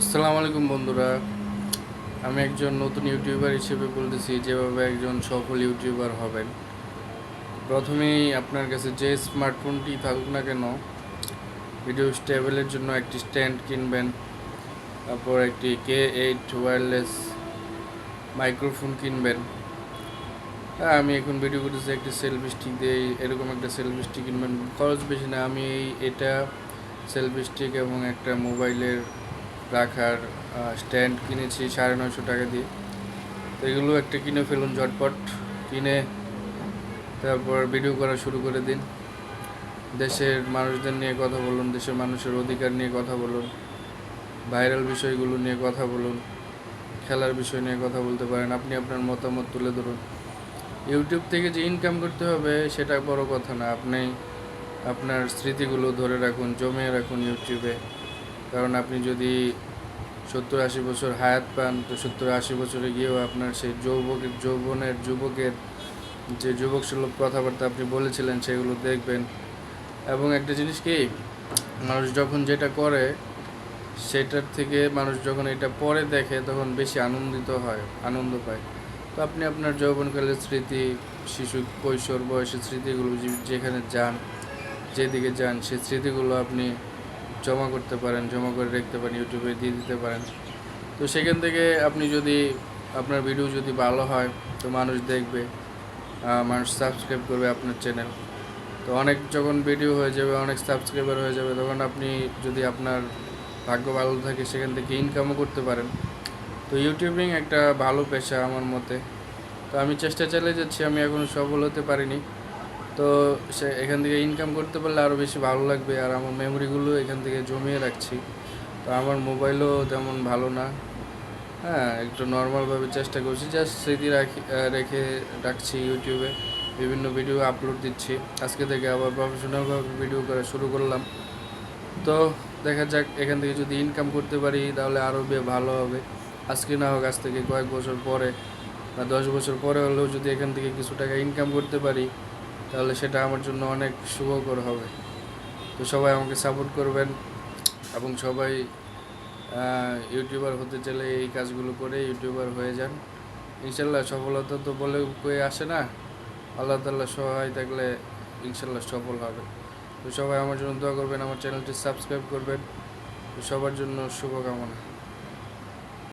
আসসালামু আলাইকুম বন্ধুরা। আমি একজন নতুন ইউটিউবার হিসেবে বলতেছি, যেভাবে একজন সফল ইউটিউবার হবেন। প্রথমেই আপনার কাছে যে স্মার্টফোনটি থাকুক না কেন ভিডিও স্টেবলের জন্য একটি স্ট্যান্ড কিনবেন, তারপর একটি কে এইট ওয়্যারলেস মাইক্রোফোন কিনবেন। হ্যাঁ আমি এখন ভিডিও করতেছি একটি সেলফি স্টিক দিয়ে এরকম একটা সেলফি স্টিক কিনবেন। খরচ বেশি না, আমি এই, এটা সেলফি স্টিক এবং একটা মোবাইলের রাখার স্ট্যান্ড কিনেছি সাড়ে নয়শো টাকা দিয়ে। তো এগুলো একটা কিনে ফেলুন ঝটপট, কিনে, তারপর ভিডিও করা শুরু করে দিন। দেশের মানুষদের নিয়ে কথা বলুন, দেশের মানুষের অধিকার নিয়ে কথা বলুন ভাইরাল বিষয়গুলো নিয়ে কথা বলুন, খেলার বিষয় নিয়ে কথা বলতে পারেন, আপনি আপনার মতামত তুলে ধরুন। ইউটিউব থেকে যে ইনকাম করতে হবে, সেটা বড় কথা না। আপনি আপনার স্মৃতিগুলো ধরে রাখুন, জমিয়ে রাখুন ইউটিউবে কারণ আপনি যদি সত্তর আশি বছর হায়াত পান, তো সত্তর আশি বছরে গিয়েও আপনার সেই যৌবকের যৌবনের যুবকের যে যুবক সুলভ কথাবার্তা আপনি বলেছিলেন, সেগুলো দেখবেন। এবং একটা জিনিস কি, মানুষ যখন যেটা করে, সেটার থেকে মানুষ যখন এটা পরে দেখে, তখন বেশি আনন্দিত হয়, আনন্দ পায়। তো আপনি আপনার যৌবনকালের স্মৃতি, শিশু কৈশোর বয়সের স্মৃতিগুলো যেখানে যান, যেদিকে যান, সেই স্মৃতিগুলো আপনি জমা করতে পারেন, জমা করে রাখতে পারেন, ইউটিউবে দিয়ে দিতে পারেন। তো সেখান থেকে আপনি যদি আপনার ভিডিও যদি ভালো হয়, তো মানুষ দেখবে মানুষ সাবস্ক্রাইব করবে আপনার চ্যানেল তো অনেক যখন ভিডিও হয়ে যাবে, অনেক সাবস্ক্রাইবার হয়ে যাবে, তখন আপনি যদি আপনার ভাগ্য ভালো থাকে, সেখান থেকে ইনকামও করতে পারেন। তো ইউটিউবিং একটা ভালো পেশা আমার মতে। তো আমি চেষ্টা চালিয়ে যাচ্ছি, আমি এখনও সফল হতে পারিনি। তো সে এখান থেকে ইনকাম করতে পারলে আরও বেশি ভালো লাগবে। আর আমার মেমোরিগুলো এখান থেকে জমিয়ে রাখছি। তো আমার মোবাইলও তেমন ভালো না। হ্যাঁ একটু নর্মালভাবে চেষ্টা করছি। জাস্ট স্মৃতি রাখি রেখে রাখছি ইউটিউবে বিভিন্ন ভিডিও আপলোড দিচ্ছি। আজকে থেকে আবার প্রফেশনালভাবে ভিডিও করা শুরু করলাম। তো দেখা যাক, এখান থেকে যদি ইনকাম করতে পারি, তাহলে আরও বে ভালো হবে। আজকে না হোক, আজ থেকে কয়েক বছর পরে বা দশ বছর পরে হলেও যদি এখান থেকে কিছু টাকা ইনকাম করতে পারি তাহলে সেটা আমার জন্য অনেক শুভকর হবে। তো সবাই আমাকে সাপোর্ট করবেন এবং সবাই ইউটিউবার হতে চাইলে এই কাজগুলো করে ইউটিউবার হয়ে যান। ইনশাল্লাহ সফলতা তো বলে কয়ে আসে না। আল্লাহ তাল্লাহ সহায় থাকলে ইনশাল্লাহ সফল হবে। তো সবাই আমার জন্য দোয়া করবেন, আমার চ্যানেলটি সাবস্ক্রাইব করবেন। সবার জন্য শুভকামনা।